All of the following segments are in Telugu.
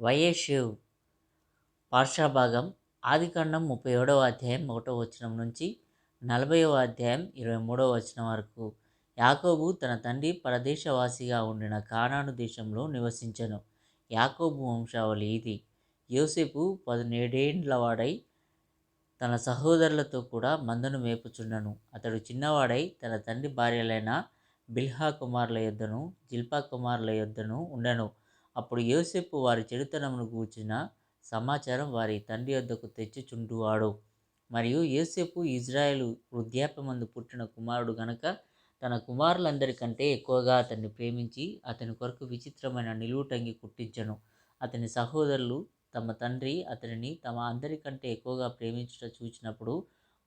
వైఎస్షివ్ పార్శ్వభాగం ఆదికాండం ముప్పై ఏడవ అధ్యాయం ఒకటో వచనం నుంచి నలభైవ అధ్యాయం ఇరవై మూడవ వచనం వరకు. యాకోబు తన తండ్రి పరదేశవాసిగా ఉండిన కానాను దేశంలో నివసించెను. యాకోబు వంశావళి ఇది. యోసేపు పదిహేడేండ్ల వాడై తన సహోదరులతో కూడా మందను మేపుచుండను. అతడు చిన్నవాడై తన తండ్రి భార్యలైన బిల్హా కుమారుల యొద్దను జిల్పా కుమారుల యొద్దను ఉండెను. అప్పుడు యోసేపు వారి చెడుతనమును గూర్చిన సమాచారం వారి తండ్రి వద్దకు తెచ్చుచుండువాడు. మరియు యోసేపు ఇజ్రాయేలు వృద్ధాప్యమందు పుట్టిన కుమారుడు గనక తన కుమారులందరికంటే ఎక్కువగా అతన్ని ప్రేమించి అతని కొరకు విచిత్రమైన నిలువుటంగి కుట్టించను. అతని సహోదరులు తమ తండ్రి అతనిని తమ అందరికంటే ఎక్కువగా ప్రేమించుట చూచినప్పుడు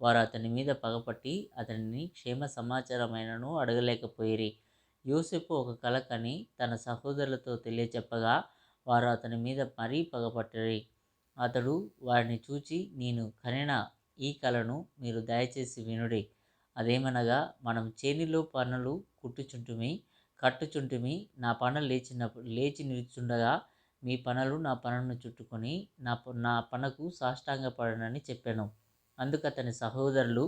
వారు అతని మీద పగపట్టి అతనిని క్షేమ సమాచారమైనను అడగలేకపోయిరి. యోసేపు ఒక కల కని తన సహోదరులతో తెలియచెప్పగా వారు అతని మీద మరీ పగపట్టరి. అతడు వారిని చూచి నేను కనిన ఈ కలను మీరు దయచేసి వినుడి. అదేమనగా మనం చేనిలో పనులు కుట్టుచుంటుమి కట్టుచుంటుమి నా పనులు లేచినప్పుడు లేచి నిలుచుండగా మీ పనులు నా పనులను చుట్టుకొని నా నా పనకు సాష్టాంగపడనని చెప్పాను. అందుకు అతని సహోదరులు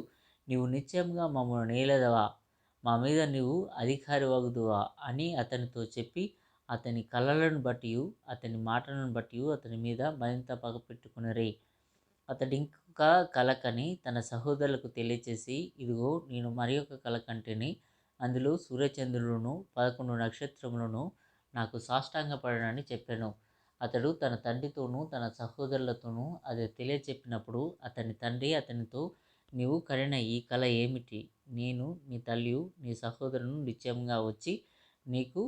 నీవు నిశ్చయంగా మమ్మల్ని నేలదవా? మా మీద నీవు అధికారి వగుదువా అని అతనితో చెప్పి అతని కళలను బట్టి అతని మాటలను బట్టి అతని మీద మరింత పగపెట్టుకునరి. అతడు ఇంకొక కలకని తన సహోదరులకు తెలియచేసి ఇదిగో నేను మరి ఒక కలకంటిని అందులో సూర్యచంద్రులను పదకొండు నక్షత్రములను నాకు సాష్టాంగపడనని చెప్పాను. అతడు తన తండ్రితోనూ తన సహోదరులతోనూ అది తెలియచెప్పినప్పుడు అతని తండ్రి అతనితో నీవు కరిన ఈ కళ ఏమిటి? నేను నీ తల్లి నీ సహోదరును నిత్యంగా వచ్చి నీకు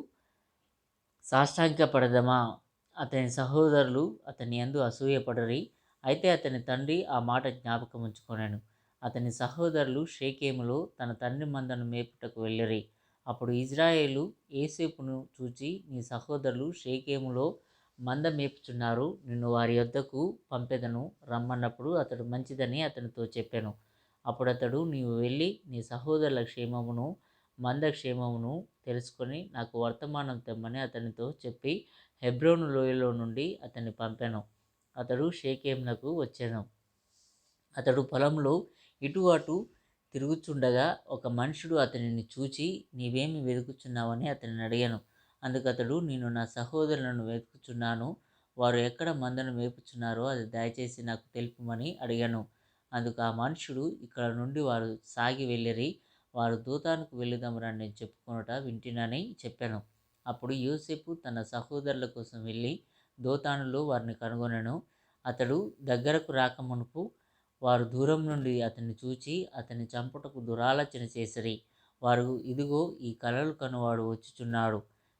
సాష్టాంకపడదమా అతని సహోదరులు అతని యందు అసూయపడరి. అయితే అతని తండ్రి ఆ మాట జ్ఞాపకం ఉంచుకొనాను. అతని సహోదరులు షేకేములో తన తండ్రి మందను మేపుటకు వెళ్ళిరి. అప్పుడు ఇజ్రాయేలు ఏసేపును చూచి నీ సహోదరులు షేకేములో మంద మేపుచున్నారు. నిన్ను వారి యొద్దకు పంపెదను. రమ్మన్నప్పుడు అతడు మంచిదని అతనితో చెప్పాను. అప్పుడతడు నీవు వెళ్ళి నీ సహోదరుల క్షేమమును మంద క్షేమమును తెలుసుకొని నాకు వర్తమానం తెమ్మని అతనితో చెప్పి హెబ్రోను లోయలో నుండి అతన్ని పంపాను. అతడు షేకేంలకు వచ్చాను. అతడు పొలంలో ఇటు అటు తిరుగుచుండగా ఒక మనుషుడు అతనిని చూచి నీవేమి వెతుకుచున్నావని అతనిని అడిగాను. అందుకు అతడు నేను నా సహోదరులను వెతుకుచున్నాను. వారు ఎక్కడ మందను మేపుచున్నారో అది దయచేసి నాకు తెలుపమని అడిగాను. అందుకు ఆ మనుషుడు ఇక్కడ నుండి వారు సాగి వెళ్ళిరి వారు దూతానికి వెళ్ళుదామని నేను చెప్పుకొనుట వింటినని చెప్పాను. అప్పుడు యూసెఫ్ తన సహోదరుల కోసం వెళ్ళి దోతానులో వారిని కనుగొనను. అతడు దగ్గరకు రాకమునుపు వారు దూరం నుండి అతన్ని చూచి అతన్ని చంపుటకు దురాలోచన చేసిరి. వారు ఇదిగో ఈ కలలు కనువాడు వచ్చుచున్నాడు.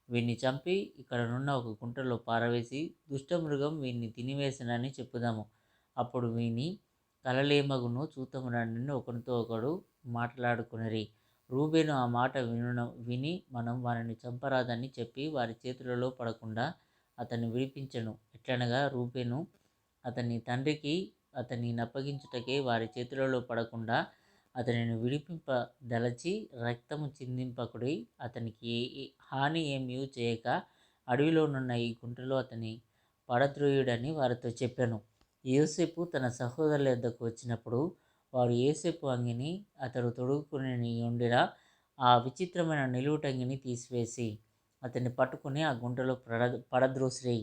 వీన్ని చంపి ఇక్కడనున్న ఒక గుంటలో పారవేసి దుష్టమృగం వీన్ని తినివేసినని చెప్పుదాము. అప్పుడు వీని కలలేమగును? చూతమునని ఒకరితో ఒకడు మాట్లాడుకునిరి. రూబేను ఆ మాట వినడం విని మనం వారిని చంపరాదని చెప్పి వారి చేతులలో పడకుండా అతన్ని విడిపించను. ఎట్లనగా రూబేను అతని తండ్రికి అతన్ని నప్పగించుటకే వారి చేతులలో పడకుండా అతనిని విడిపింపదలచి రక్తము చిందింపకుడి అతనికి హాని ఏమీ చేయక అడవిలోనున్న ఈ గుంటలో అతని పడద్రోయుడని వారితో చెప్పాను. యోసేపు తన సహోదరుల వద్దకు వచ్చినప్పుడు వారు యోసేపు అంగిని అతడు తొడుగుకుని ఉండిన ఆ విచిత్రమైన నిలువుటంగిని తీసివేసి అతన్ని పట్టుకుని ఆ గుంటలో పడ పడద్రోసిరి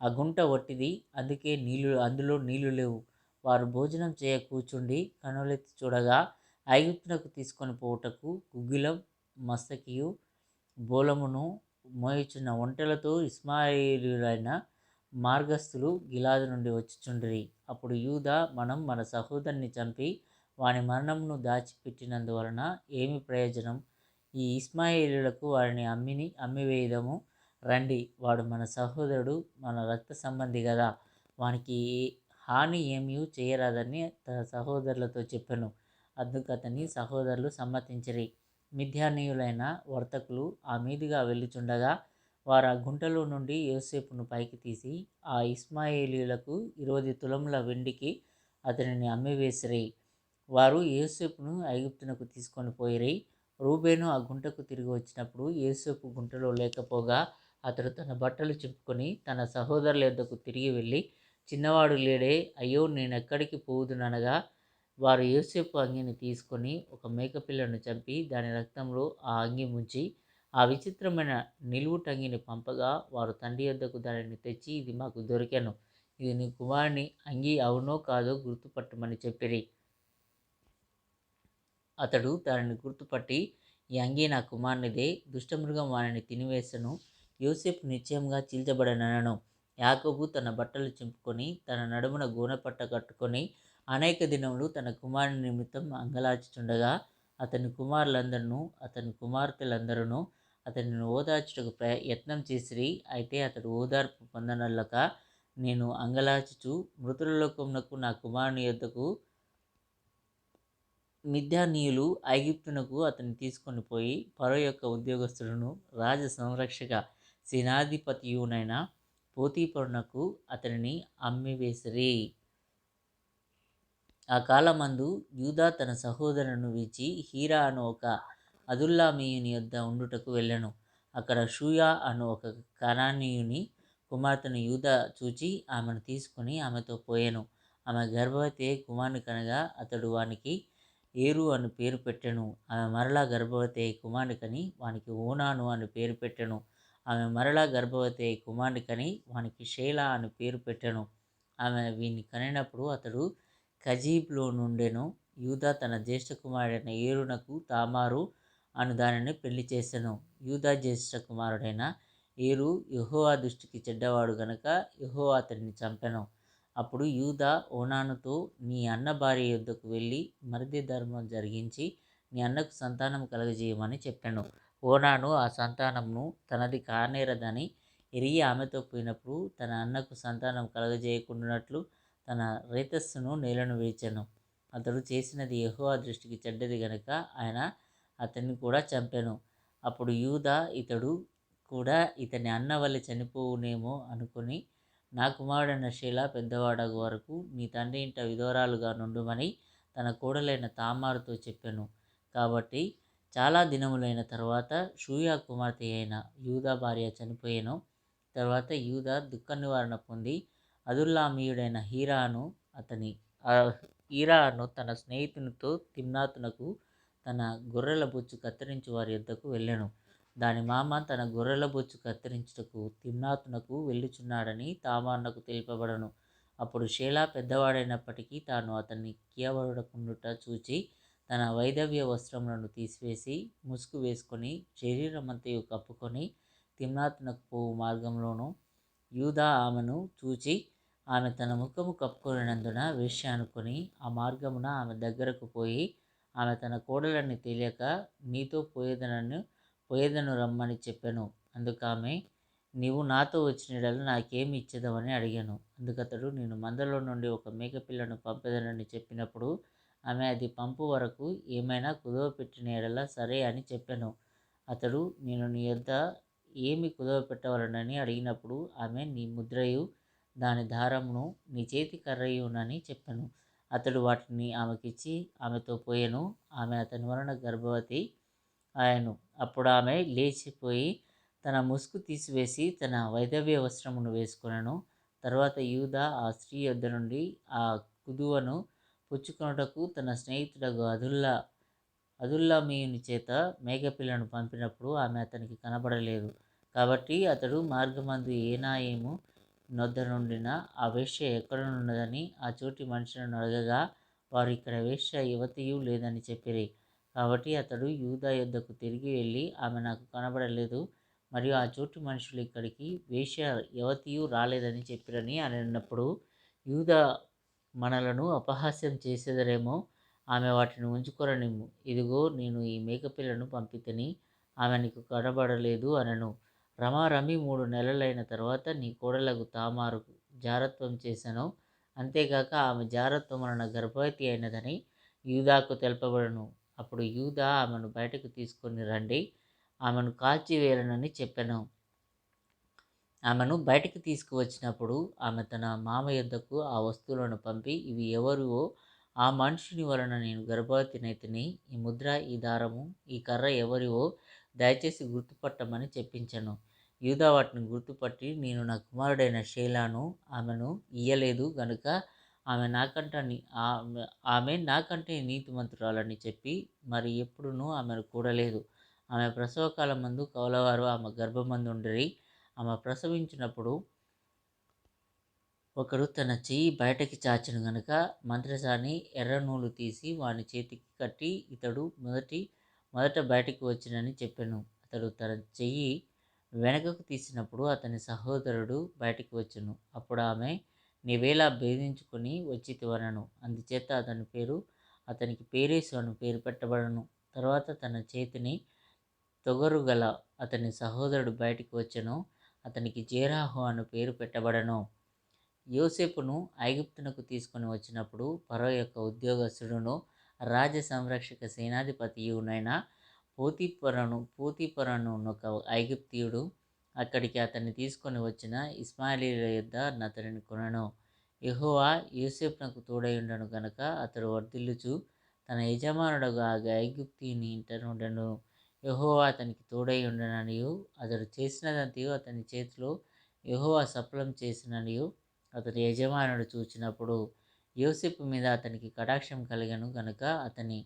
ఆ గుంట ఒట్టిది అందుకే నీళ్ళు అందులో నీళ్ళు లేవు. వారు భోజనం చేయ కూర్చుండి కనులెత్తి చూడగా ఐగుప్తునకు తీసుకొని పోవుటకు గుగ్గిలం మస్తకియు బోలమును మోయిచున్న ఒంటెలతో ఇస్మాయిలులైన మార్గస్థులు గిలాదు నుండి వచ్చిచుండిరి. అప్పుడు యూదా మనం మన సహోదరుని చంపి వాని మరణమును దాచిపెట్టినందువలన ఏమి ప్రయోజనం? ఈ ఇస్మాయిలులకు వారిని అమ్మిని అమ్మివేయదము రండి. వాడు మన సహోదరుడు మన రక్త సంబంధి కదా వానికి హాని ఏమీ చేయరాదని తన సహోదరులతో చెప్పాను. అందుకు అతని సహోదరులు సమ్మతించిరి. మిథ్యానీయులైన వర్తకులు ఆ మీదుగా వెళ్ళుచుండగా వారు ఆ గుంటలో నుండి యోసేపును పైకి తీసి ఆ ఇస్మాయిలీలకు ఇరవై తులముల వెండికి అతనిని అమ్మివేసిరై. వారు యోసేపును ఐగుప్తునకు తీసుకొని పోయిరై. రూబేను ఆ గుంటకు తిరిగి వచ్చినప్పుడు యేసేపు గుంటలో లేకపోగా అతడు తన బట్టలు చింపుకొని తన సహోదరుల యొద్దకు తిరిగి వెళ్ళి చిన్నవాడు లేడే అయ్యో నేనెక్కడికి పోవుదుననగా వారు యోసేపు అంగిని తీసుకొని ఒక మేకపిల్లను చంపి దాని రక్తంలో ఆ అంగి ముంచి ఆ విచిత్రమైన నిలువుటంగిని పంపగా వారు తండ్రి యొద్దకు దానిని తెచ్చి ఇది మాకు దొరికాను. ఇది నీ కుమారుని అంగి అవునో కాదో గుర్తుపట్టమని చెప్పిరి. అతడు దానిని గుర్తుపట్టి ఈ అంగి నా కుమారునిదే. దుష్టమృగం వారిని తినివేసను. యోసేపు నిశ్చయంగా చీల్చబడనను యాకోబు తన బట్టలు చింపుకొని తన నడుమున గోనెపట్ట కట్టుకొని అనేక దినములు తన కుమారుని నిమిత్తం అంగలార్చుచుండగా అతని కుమారులందరూ అతని కుమార్తెలందరూ అతనిని ఓదార్చుటకు ప్రయత్నం చేసిరి. అయితే అతడు ఓదార్పు పొందనల్లక నేను అంగలార్చుచు మృతుల లోకమునకు నా కుమారుని యొద్దకు మిథ్యానీయులు ఐగిప్తునకు అతన్ని తీసుకొని పోయి పరో యొక్క ఉద్యోగస్తులను రాజ సంరక్షక సేనాధిపతియునైన పోతీపరునకు అతనిని అమ్మివేసిరి. ఆ కాలమందు యూదా తన సహోదరును విడిచి హీరా అను ఒక అదుల్లామీయుని యొద్ద ఉండుటకు వెళ్ళెను. అక్కడ షూయా అను ఒక కనానీయుని కుమార్తెను యూదా చూచి ఆమెను తీసుకుని ఆమెతో పోయాను. ఆమె గర్భవతి కుమారుని కనగా అతడు వానికి ఏరు అని పేరు పెట్టెను. ఆమె మరలా గర్భవతి అయి కని వానికి ఓనాను అని పేరు పెట్టెను. ఆమె మరలా గర్భవతి అయి కని వానికి షేలా అని పేరు పెట్టెను. ఆమె వీని కనినప్పుడు అతడు కజీబ్లో నుండెను. యూదా తన జ్యేష్ఠ కుమారుడైన ఏరునకు తామారు అను దానిని పెళ్ళి చేసెను. యూదా జ్యేష్ఠ కుమారుడైన ఏరు యహోవా దృష్టికి చెడ్డవాడు గనక యహోవా అతడిని చంపెను. అప్పుడు యూదా ఓనానుతో నీ అన్న భార్య యుద్ధకు వెళ్ళి మరిది ధర్మం జరిగించి నీ అన్నకు సంతానం కలగజేయమని చెప్పాను. ఓనాను ఆ సంతానంను తనది కానేరదని ఎరిగి ఆమెతో పోయినప్పుడు తన అన్నకు సంతానం కలగజేయకుండానట్లు తన రేతస్సును నేలను వేచాను. అతడు చేసినది యహోవా దృష్టికి చెడ్డది గనక ఆయన అతన్ని కూడా చంపాను. అప్పుడు యూదా ఇతడు కూడా ఇతని అన్న వల్ల చనిపోవునేమో అనుకుని నా కుమారుడైన శీల పెద్దవాడగు వరకు నీ తండ్రి ఇంట విధవరాలుగా నుండుమని తన కోడలైన తామారుతో చెప్పాను. కాబట్టి చాలా దినములైన తర్వాత షూయా కుమార్తె అయిన యూదా భార్య చనిపోయాను. తర్వాత యూదా దుఃఖ నివారణ పొంది అదుల్లామీయుడైన హీరాను అతని హీరాను తన స్నేహితునితో తిమ్నాతునకు తన గొర్రెల బొచ్చు కత్తిరించి వారి యొద్దకు వెళ్ళెను. దాని మామ తన గొర్రెల బొచ్చు కత్తిరించుటకు తిమ్నాతునకు వెళ్ళుచున్నాడని తామాన్నకు తెలిపబడను. అప్పుడు షేలా పెద్దవాడైనప్పటికీ తాను అతన్ని కియబడకుండుట చూచి తన వైదవ్య వస్త్రములను తీసివేసి ముసుగు వేసుకొని శరీరమంతయు కప్పుకొని తిమ్నాతునకు పోవు మార్గంలోనూ యూదా ఆమెను చూచి ఆమె తన ముఖము కప్పుకొనినందున వేష్య అనుకొని ఆ మార్గమున ఆమె దగ్గరకు పోయి ఆమె తన కోడలని తెలియక నీతో పోయేదనను పోయేదను రమ్మని చెప్పాను. అందుకు ఆమె నీవు నాతో వచ్చినడలు నాకేమి ఇచ్చేదవని అడిగాను. అందుకతడు నేను మందలో నుండి ఒక మేకపిల్లను పంపేదనని చెప్పినప్పుడు ఆమె అది పంపు వరకు ఏమైనా కుదవ పెట్టిన ఎడల సరే అని చెప్పాను. అతడు నేను నీ యొద్ద ఏమి కుదవ పెట్టవలనని అడిగినప్పుడు ఆమె నీ ముద్రయు దాని దారమును నీ చేతి కర్రయునని చెప్పాను. అతడు వాటిని ఆమెకిచ్చి ఆమెతో పోయాను. ఆమె అతని వలన గర్భవతి ఆయను అప్పుడు ఆమె లేచిపోయి తన ముసుగు తీసివేసి తన వైదవ్య వస్త్రమును వేసుకొనను. తర్వాత యూదా ఆ స్త్రీ యొద్ద నుండి ఆ కుదువను పుచ్చుకొనుటకు తన స్నేహితుడకు అదుల్లా అదుల్లా మీని చేత మేకపిల్లను పంపినప్పుడు ఆమె అతనికి కనబడలేదు. కాబట్టి అతడు మార్గమందు ఏనాయేము నొద్ద నుండిన ఆ వేశ్య ఎక్కడనున్నదని ఆ చోటి మనుషులను అడగగా వారు ఇక్కడ వేశ్య యువతియు లేదని చెప్పిరి. కాబట్టి అతడు యూదా యొద్దకు తిరిగి వెళ్ళి ఆమె నాకు కనబడలేదు. మరియు ఆ చోటి మనుషులు ఇక్కడికి వేశ్య యువతియు రాలేదని చెప్పిరని అని అన్నప్పుడు యూదా మనలను అపహాస్యం చేసేదరేమో ఆమె వాటిని ఉంచుకొరనిమ్ము ఇదిగో నేను ఈ మేకపిల్లను పంపితని. ఆమె నీకు కనబడలేదు అనను. రమారమి మూడు నెలలైన తర్వాత నీ కోడలకు తామారుకు జారత్వం చేశాను. అంతేగాక ఆమె జారత్వం వలన గర్భవతి అయినదని యూదాకు తెలపబడను. అప్పుడు యూదా ఆమెను బయటకు తీసుకొని రండి ఆమెను కాల్చివేయనని చెప్పాను. ఆమెను బయటకు తీసుకువచ్చినప్పుడు ఆమె తన మామ యొద్దకు ఆ వస్తువులను పంపి ఇవి ఎవరివో? ఆ మనుషుని వలన నేను గర్భవతినైతిని ఈ ముద్ర ఈ దారము ఈ కర్ర ఎవరివో? దయచేసి గుర్తుపట్టమని చెప్పించను. యూదా వాటిని గుర్తుపట్టి నేను నా కుమారుడైన షేలాను ఆమెను ఇయ్యలేదు గనుక ఆమె నాకంట ఆమె నాకంటే నీతిమంతురాలని చెప్పి మరి ఎప్పుడునూ ఆమెను కూడలేదు. ఆమె ప్రసవకాలం మందు కౌలవారు ఆమె గర్భమందు ఉండరి ఆమె ప్రసవించినప్పుడు ఒకడు తన చెయ్యి బయటకి చాచిన గనుక మంత్రసాని ఎర్ర నూలు తీసి వాని చేతికి కట్టి ఇతడు మొదటి మొదట బయటికి వచ్చినని చెప్పాను. అతడు తన చెయ్యి వెనకకు తీసినప్పుడు అతని సహోదరుడు బయటికి వచ్చును. అప్పుడు ఆమె నీవేలా భేదించుకొని వచ్చితివనను అందుచేత అతని పేరు అతనికి పేరేసు అని పేరు పెట్టబడను. తర్వాత తన చేతిని తొగరు గల అతని సహోదరుడు బయటికి వచ్చెను. అతనికి జేరాహు అని పేరు పెట్టబడను. యోసేపును ఐగుప్తునకు తీసుకొని వచ్చినప్పుడు పరో యొక్క ఉద్యోగస్తుడును రాజ సంరక్షక సేనాధిపతియునైన పోతిపరను పోతిపరను ఒక ఐగుప్తియుడు అక్కడికి అతన్ని తీసుకొని వచ్చిన ఇస్మాయిలీల యొద్ద అతనిని కొనను. యహోవా యూసెఫ్నకు తోడయుండను ఉండను గనుక అతడు వర్ధిల్లుచు తన యజమానుడుగా ఐగుప్తిని ఇంటనుండను ఉండను అతనికి తోడై ఉండననియు అతడు చేసినదంతయు అతని చేతిలో యహోవా సఫలం చేసిననియు అతని యజమానుడు చూచినప్పుడు యోసేపు మీద అతనికి కటాక్షం కలిగను గనుక అతని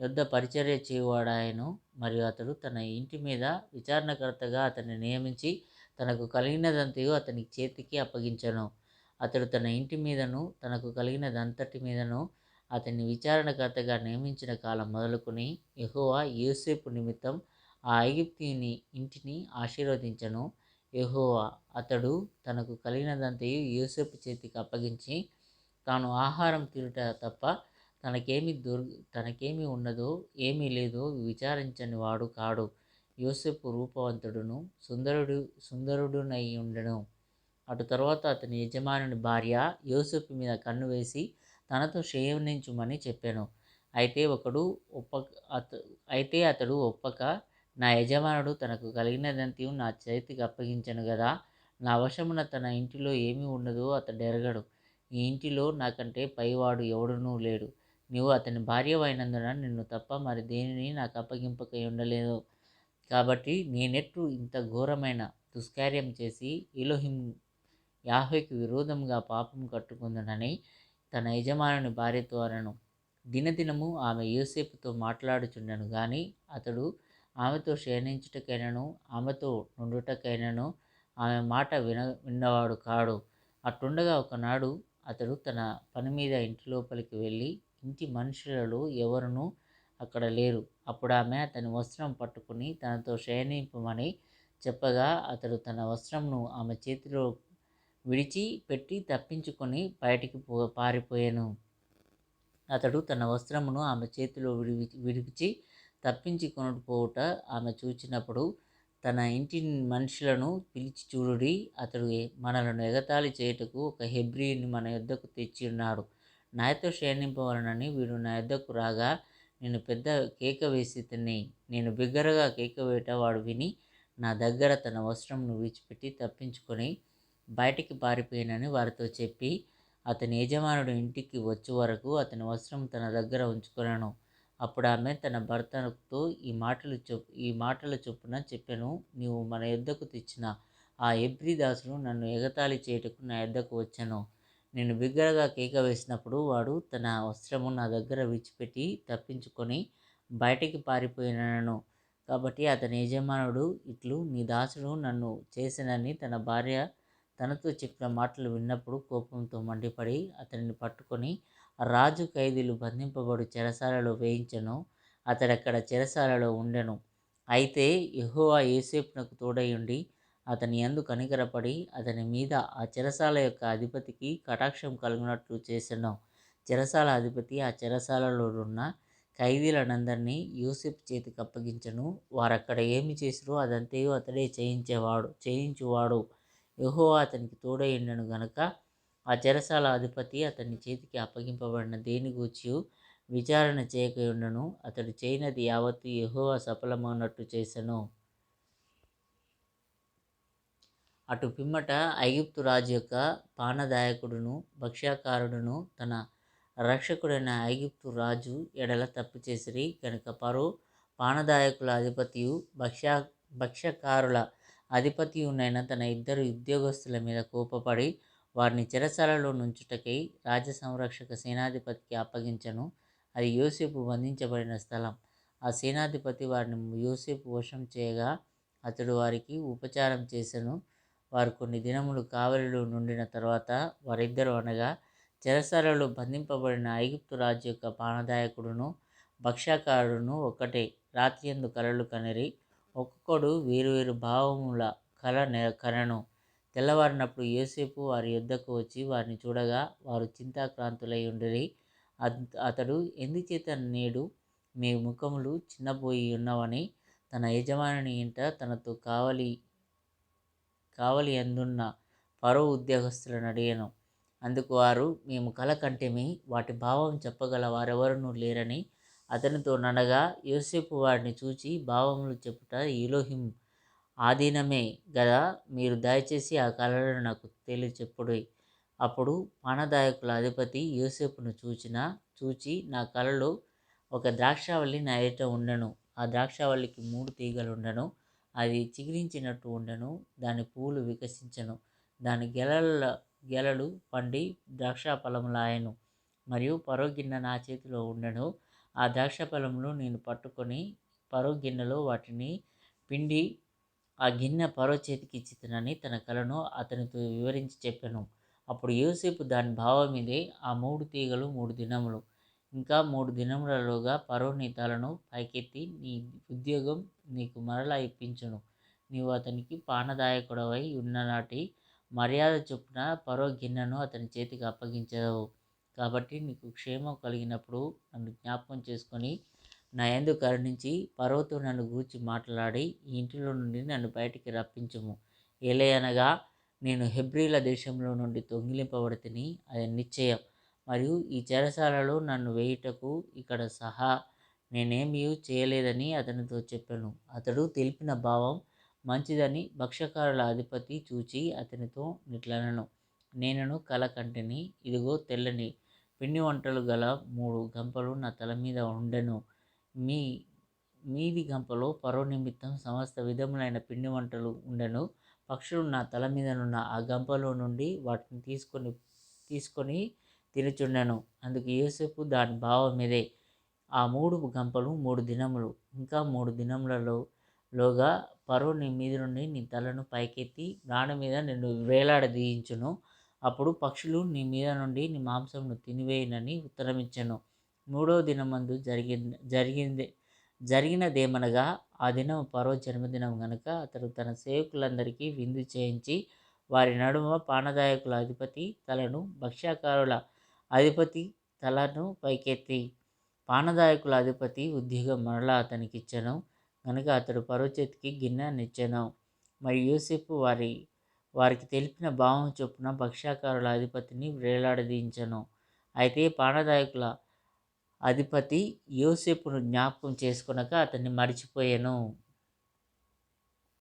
యొద్ద పరిచర్య చేయువాడాయను మరియు అతడు తన ఇంటి మీద విచారణకర్తగా అతన్ని నియమించి తనకు కలిగినదంతయు అతని చేతికి అప్పగించను. అతడు తన ఇంటి మీదను తనకు కలిగినదంతటి మీదను అతన్ని విచారణకర్తగా నియమించిన కాలం మొదలుకొని యెహోవా యూసేపు నిమిత్తం ఆ ఐగుప్తిని ఇంటిని ఆశీర్వదించను. యెహోవా అతడు తనకు కలిగినదంతయు యూసేపు చేతికి అప్పగించి తాను ఆహారం తినుట తప్ప తనకేమి దొర్ తనకేమి ఉన్నదో ఏమీ లేదో విచారించని వాడు కాడు. యోసేపు రూపవంతుడును సుందరుడు సుందరుడునై ఉండను. అటు తర్వాత అతని యజమానుని భార్య యోసేపు మీద కన్ను వేసి తనతో శయనించుమని చెప్పాను. అయితే ఒకడు ఒప్ప అత అయితే అతడు ఒప్పక నా యజమానుడు తనకు కలిగినదంతయు నా చేతికి అప్పగించను కదా నా వశమున తన ఇంటిలో ఏమీ ఉండదో అతడు ఎరగడు. ఈ ఇంటిలో నాకంటే పైవాడు ఎవడునూ లేడు. నీవు అతని భార్యవైనందున నిన్ను తప్ప మరి దేనిని నాకు అప్పగింపకై ఉండలేదు. కాబట్టి నేనెట్టు ఇంత ఘోరమైన దుష్కార్యం చేసి ఇలోహిం యాహ్వేకి విరోధంగా పాపం కట్టుకుందనని తన యజమానుని భార్యతో అనను. దినదినము ఆమె యూసేపుతో మాట్లాడుచుండెను కానీ అతడు ఆమెతో శయనించుటకైనను ఆమెతో నుండుటకైనను ఆమె మాట విన విన్నవాడు కాడు. అట్టుండగా ఒకనాడు అతడు తన పని మీద ఇంటి లోపలికి వెళ్ళి ఇంటి మనుషులలో ఎవరునూ అక్కడ లేరు. అప్పుడు ఆమె అతని వస్త్రం పట్టుకుని తనతో శయనింపమని చెప్పగా అతడు తన వస్త్రంను ఆమె చేతిలో విడిచి పెట్టి తప్పించుకొని బయటికి పో పారిపోయాను. అతడు తన వస్త్రమును ఆమె చేతిలో విడివి విడిచి తప్పించుకొని పోవుట ఆమె చూచినప్పుడు తన ఇంటి మనుషులను పిలిచి చూడుడి అతడు మనలను ఎగతాళి చేయుటకు ఒక హెబ్రిని మన యుద్ధకు తెచ్చి ఉన్నాడు. నాయతో క్షేణింపవలనని వీడు నా యొద్దకు రాగా నేను పెద్ద కేక వేసి తిని నేను బిగ్గరగా కేక వేయట వాడు విని నా దగ్గర తన వస్త్రంను విడిచిపెట్టి తప్పించుకొని బయటికి పారిపోయానని వారితో చెప్పి అతని యజమానుడు ఇంటికి వచ్చే వరకు అతని వస్త్రం తన దగ్గర ఉంచుకున్నాను అప్పుడు ఆమె తన భర్తతో ఈ మాటలు చొప్ ఈ మాటల చొప్పున చెప్పాను నీవు మన యొద్దకు తెచ్చిన ఆ ఎబ్రి దాసుడు నన్ను ఎగతాళి చేయుటకు నా యొద్దకు వచ్చాను. నేను బిగ్గరగా కేక వేసినప్పుడు వాడు తన వస్త్రము నా దగ్గర విడిచిపెట్టి తప్పించుకొని బయటికి పారిపోయినను. కాబట్టి అతని యజమానుడు ఇట్లు నీ దాసుడు నన్ను చేసినని తన భార్య తనతో చెప్పిన మాటలు విన్నప్పుడు కోపంతో మండిపడి అతనిని పట్టుకొని రాజు ఖైదీలు బంధింపబడు చెరసాలలో వేయించను. అతడక్కడ చెరసాలలో ఉండెను. అయితే యెహోవా ఏసేపునకు తోడై ఉండి అతని యందు కనికరపడి అతని మీద ఆ చెరసాల యొక్క అధిపతికి కటాక్షం కలిగినట్లు చేసెను. చెరసాల అధిపతి ఆ చెరసాలలో ఉన్న ఖైదీలనందరినీ యూసిఫ్ చేతికి అప్పగించను. వారక్కడ ఏమి చేసిరో అదంతయు అతడే చేయించేవాడు చేయించువాడు. యహో అతనికి తోడై ఉండెను గనుక ఆ చెరసాల అధిపతి అతని చేతికి అప్పగింపబడిన దేని గూర్చి విచారణ చేయకయుండను అతడు చేయనది యావత్తు యెహోవా సఫలమైనట్టు చేసెను. అటు పిమ్మట ఐగుప్తు రాజు యొక్క పానదాయకుడును భక్ష్యాకారుడును తన రక్షకుడైన ఐగుప్తు రాజు ఎడల తప్పు చేసిరి. కనుక పరో పానదాయకుల అధిపతియు భక్ష్య భక్ష్యకారుల అధిపతియునైన తన ఇద్దరు ఉద్యోగస్తుల మీద కోపపడి వారిని చెరసాలలో నుంచుటకై రాజ్య సంరక్షక సేనాధిపతికి అప్పగించను. అది యోసేపు బంధించబడిన స్థలం. ఆ సేనాధిపతి వారిని యోసేపు వశం చేయగా అతడు వారికి ఉపచారం చేసెను. వారు కొన్ని దినములు కావలిలో నుండిన తర్వాత వారిద్దరు అనగా చెరసాలలో బంధింపబడిన ఐగుప్తు రాజు యొక్క పానదాయకుడును భక్ష్యాకారుడును ఒకటే రాత్రి ఎందు కలలు కనిరి ఒక్కొక్కడు వేరువేరు భావముల కల కనను. తెల్లవారినప్పుడు యోసేపు వారి యుద్ధకు వచ్చి వారిని చూడగా వారు చింతాక్రాంతులై ఉండిరి. అతడు ఎందుచేత నేడు మీ ముఖములు చిన్నపోయి ఉన్నవని తన యజమానిని ఇంట తనతో కావలి కావలి అందున్న పరో ఉద్యోగస్తులను అడిగాను. అందుకు వారు మేము కల కంటేమి వాటి భావం చెప్పగల వారెవరూ లేరని అతనితో నడగా యోసేపు వారిని చూచి భావములు చెప్పుట ఈలోహిం ఆధీనమే గదా మీరు దయచేసి ఆ కళలను నాకు తెలియచెప్పుడు. అప్పుడు పానదాయకుల అధిపతి యోసేపును చూచిన చూచి నా కళలో ఒక ద్రాక్షావళి నా ఎదుట ఉండను. ఆ ద్రాక్షావళికి మూడు తీగలు ఉండను అది చిగిరించినట్టు ఉండను. దాని పూలు వికసించను. దాని గెలల గెలలు పండి ద్రాక్ష ఫలములాయను మరియు పరో గిన్నె నా చేతిలో ఉండను. ఆ ద్రాక్ష ఫలములు నేను పట్టుకొని పరో గిన్నెలో వాటిని పిండి ఆ గిన్నె పరో చేతికి ఇచ్చితనని తన కలను అతనితో వివరించి చెప్పాను. అప్పుడు యోసేపు దాని భావం మీదే ఆ మూడు తీగలు మూడు దినములు. ఇంకా మూడు దినములలోగా పరో నీ తలను పైకెత్తి నీ ఉద్యోగం నీకు మరలా ఇప్పించును. నీవు అతనికి పానదాయకుడవై ఉన్ననాటి మర్యాద చొప్పున పరో గిన్నెను అతని చేతికి అప్పగించవు. కాబట్టి నీకు క్షేమం కలిగినప్పుడు నన్ను జ్ఞాపకం చేసుకొని నా ఎందు కరుణించి పర్వతో నన్ను గూర్చి మాట్లాడి ఈ ఇంటిలో నుండి నన్ను బయటికి రప్పించుము. ఏలయనగా నేను హెబ్రిల దేశంలో నుండి తొంగిలింపబడితిని అది నిశ్చయం. మరియు ఈ చెరసాలలో నన్ను వేయుటకు ఇక్కడ సహా నేనేమి చేయలేదని అతనితో చెప్పాను. అతడు తెలిపిన భావం మంచిదని భక్ష్యకారుల అధిపతి చూచి అతనితో నిట్లనను నేనను కలకంటిని ఇదిగో తెల్లని పిండి వంటలు గల మూడు గంపలు నా తల మీద ఉండెను. మీ మీది గంపలో పరో నిమిత్తం సమస్త విధములైన పిండి వంటలు ఉండెను. పక్షులు నా తల మీదనున్న ఆ గంపలో నుండి వాటిని తీసుకొని తీసుకొని తినుచుండెను. అందుకు ఏసేపు దాని భావం మీదే ఆ మూడు గంపలు మూడు దినములు. ఇంకా మూడు దినములలో లోగా పరో నీ మీద నుండి నీ తలను పైకెత్తి దాని మీద నిన్ను వేలాడదీయించును. అప్పుడు పక్షులు నీ మీద నుండి నీ మాంసంను తినివేయనని ఉత్తరమిచ్చను. మూడో దినమందు జరిగి జరిగింది జరిగినదేమనగా ఆ దినం పరో జన్మదినం గనుక అతడు తన సేవకులందరికీ విందు చేయించి వారి నడుమ పానదాయకుల అధిపతి తలను భక్ష్యాకారుల అధిపతి తలను పైకెత్తి పానదాయకుల అధిపతి ఉద్యోగం మరలా అతనికిచ్చను. కనుక అతడు పరోచేతికి గిన్నెనిచ్చెను. మరి యూసెఫ్ వారి వారికి తెలిపిన భావం చొప్పున భక్ష్యాకారుల అధిపతిని వేలాడదీయించను అయితే పానదాయకుల అధిపతి యోసేపును జ్ఞాపకం చేసుకునక అతన్ని మర్చిపోయాను.